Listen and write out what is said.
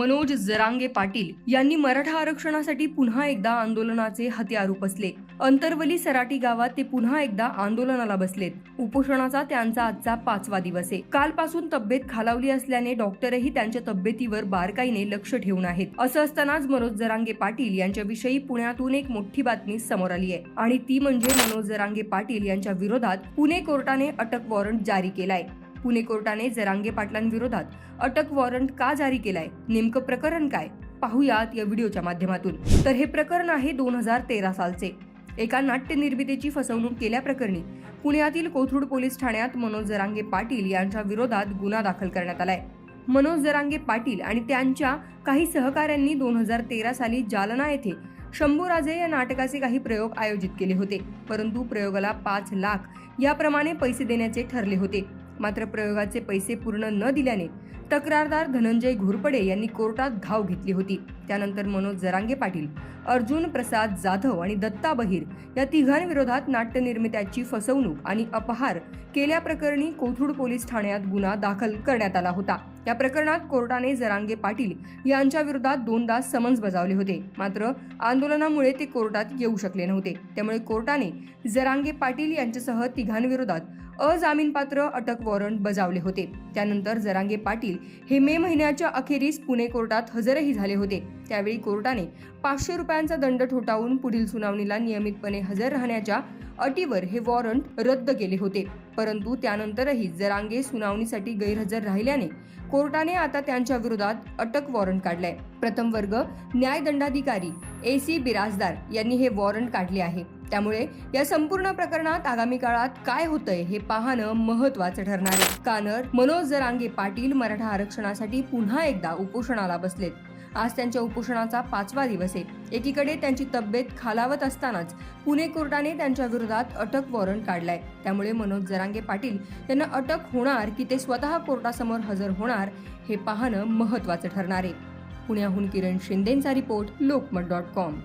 मनोज जरांगे पाटील यांनी मराठा आरक्षणासाठी पुन्हा एकदा आंदोलनाचे हत्यार उपसले अंतरवली सराटी गावात ते पुन्हा एकदा आंदोलनाला बसलेत. उपोषणाचा त्यांचा आजचा पाचवा दिवस आहे. कालपासून तब्येत खालावली असल्याने डॉक्टरही त्यांच्या तब्येतीवर बारकाईने लक्ष ठेवून आहेत. असं असतानाच मनोज जरांगे पाटील यांच्याविषयी पुण्यातून एक मोठी बातमी समोर आली आहे. आणि ती म्हणजे मनोज जरांगे पाटील यांच्या विरोधात पुणे कोर्टाने अटक वॉरंट जारी केलाय. पुणे कोर्टाने जरांगे पाटलांविरोधात अटक वॉरंट का जारी केलाय? नेमकं प्रकरण काय? पाहुयात या व्हिडिओच्या माध्यमातून. तर हे प्रकरण आहे दोन हजार तेरा सालचे. एका नाट्य निर्मितीची फसवणूक केल्याप्रकरणी पुण्यातील कोथरूड पोलीस ठाण्यात मनोज जरांगे पाटील यांच्या विरोधात गुन्हा दाखल करण्यात आलाय. मनोज जरांगे पाटील आणि त्यांच्या काही सहकाऱ्यांनी दोन हजार तेरा साली जालना येथे शंभूराजे या नाटकाचे काही प्रयोग आयोजित केले होते. परंतु प्रयोगाला पाच लाख याप्रमाणे पैसे देण्याचे ठरले होते. मात्र प्रयोगाचे पैसे पूर्ण न दिल्याने तक्रारदार धनंजय घोरपडे यांनी कोर्टात धाव घेतली होती. त्यानंतर मनोज जरांगे पाटील अर्जुन प्रसाद जाधव आणि दत्ता बहिर या तिघांविरोधात नाट्यनिर्मित्याची फसवणूक आणि अपहार केल्याप्रकरणी कोथरूड पोलीस ठाण्यात गुन्हा दाखल करण्यात आला होता. या प्रकरणात कोर्टाने जरांगे पाटील यांच्या विरोधात दोनदा समन्स बजावले होते. मात्र आंदोलनामुळे ते कोर्टात येऊ शकले नव्हते. त्यामुळे कोर्टाने जरांगे पाटील यांच्यासह तिघांविरोधात अजामीनपात्र अटक वॉरंट बजावले होते. त्यानंतर जरांगे पाटील हे मे महिन्याच्या अखेरीस पुणे कोर्टात हजरही झाले होते. त्यावेळी कोर्टाने पाचशे रुपयांचा दंड ठोठावून पुढील सुनावणीला नियमितपणे हजर राहण्याच्या अटीवर हे वॉरंट रद्द केले होते. परंतु त्यानंतरही जरांगे सुनावणीसाठी गैरहजर राहिल्याने कोर्टाने आता त्यांच्या विरोधात अटक वॉरंट काढलाय. प्रथम वर्ग न्यायदंडाधिकारी ए सी बिराजदार यांनी हे वॉरंट काढले आहे. त्यामुळे या संपूर्ण प्रकरणात आगामी काळात काय होतंय हे पाहणं महत्वाचं ठरणार आहे. कानर मनोज जरांगे पाटील मराठा आरक्षणासाठी पुन्हा एकदा उपोषणाला बसलेत. आज त्यांच्या उपोषणाचा पाचवा दिवस आहे. एकीकडे त्यांची तब्येत खालावत असतानाच पुणे कोर्टाने त्यांच्या विरोधात अटक वॉरंट काढलाय. त्यामुळे मनोज जरांगे पाटील यांना अटक होणार की ते स्वतः कोर्टासमोर हजर होणार हे पाहणं महत्वाचं ठरणार आहे. पुण्याहून किरण शिंदेचा रिपोर्ट लोकमत डॉट कॉम.